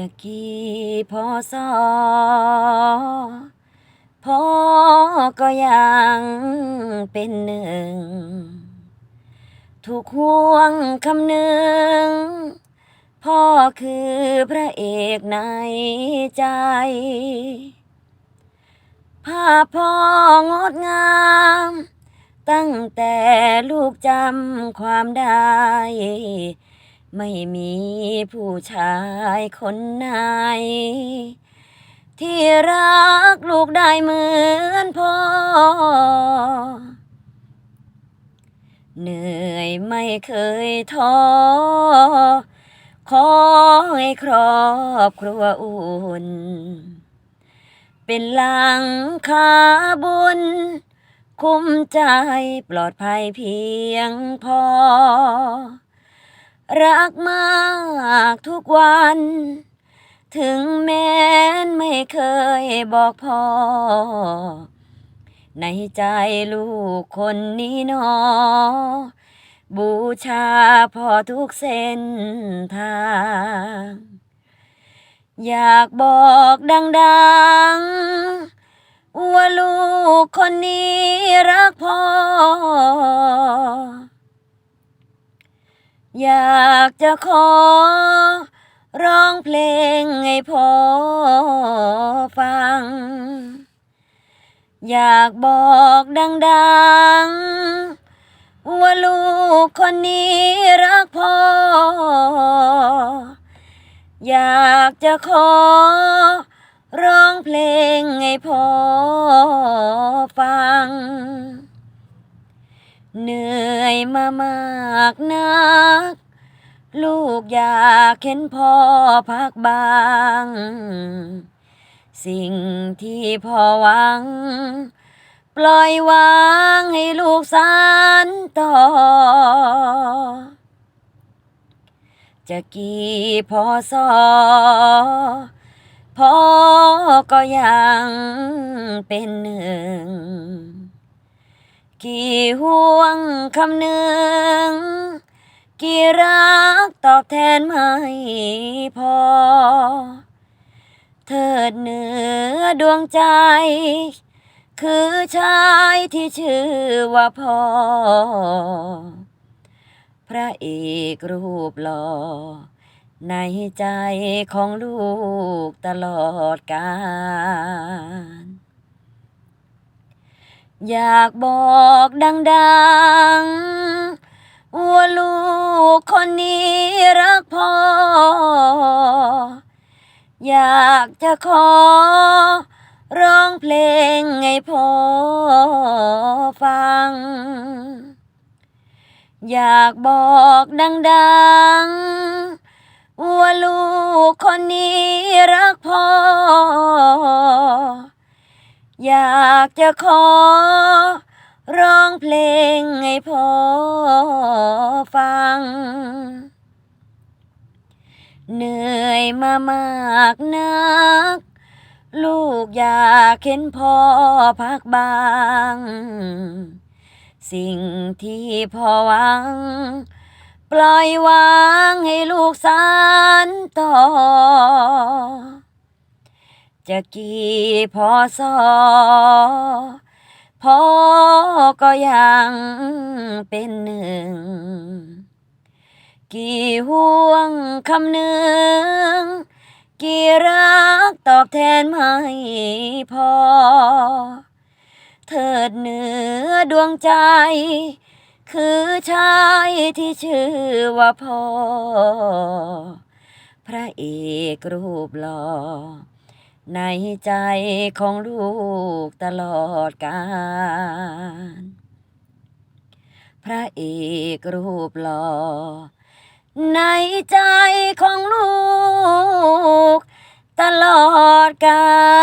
จะกี่พอสอพ่อก็ยังเป็นหนึ่ง ถูกห่วงคำหนึ่ง พ่อคือพระเอกในใจ ภาพพ่องดงาม ตั้งแต่ลูกจำความได้ ไม่มีผู้ชายคนไหน ที่รักลูกได้เหมือนพ่อ เหนื่อยไม่เคยท้อ ขอให้ครอบครัวอุ่น เป็นหลังคาบุญ คุ้มใจปลอดภัยเพียงพอ รักมากทุกวัน ถึงแม้นไม่เคยบอกพ่อ ในใจลูกคนนี้นอ บูชาพ่อทุกเส้นทาง อยากบอกดังๆ ว่าลูกคนนี้รักพ่อ อยากจะขอ ร้องเพลงให้พ่อฟัง อยากบอกดังๆ ว่าลูกคนนี้รักพ่อ อยากจะขอ ร้องเพลงให้พ่อฟังเหนื่อย มามากนัก ลูกอยากเห็นพ่อพักบาง สิ่งที่พ่อหวัง ปล่อยวางให้ลูกสานต่อ จะกี่พอสอพ่อก็ยังเป็นหนึ่ง กี่ห่วงคำหนึ่ง กี่รักตอบแทนไม่พอ เถิดเหนือดวงใจ คือชายที่ชื่อว่าพ่อ พระเอกรูปหล่อในใจของลูกตลอดกาล อยากบอกดังๆ ว่าลูกคนนี้รักพ่อ อยากจะขอ ร้องเพลงให้พ่อฟัง อยากบอกดังๆ ว่าลูกคนนี้รักพ่อ อยากจะขอ ร้องเพลงให้พ่อฟัง เหนื่อยมามากนัก ลูกอยากเห็นพ่อพักบ้าง สิ่งที่พ่อหวัง ปล่อยวางให้ลูกสานต่อ จะกี่พอสอพ่อก็ยังเป็นหนึ่ง กี่ห่วงคำหนึ่ง กี่รักตอบแทนไม่พอ เถิดเหนือดวงใจ คือชายที่ชื่อว่าพ่อพระเอกรูปหล่อ ในใจของลูกตลอดกาลพระเอกรูปหล่อในใจของลูกตลอดกาล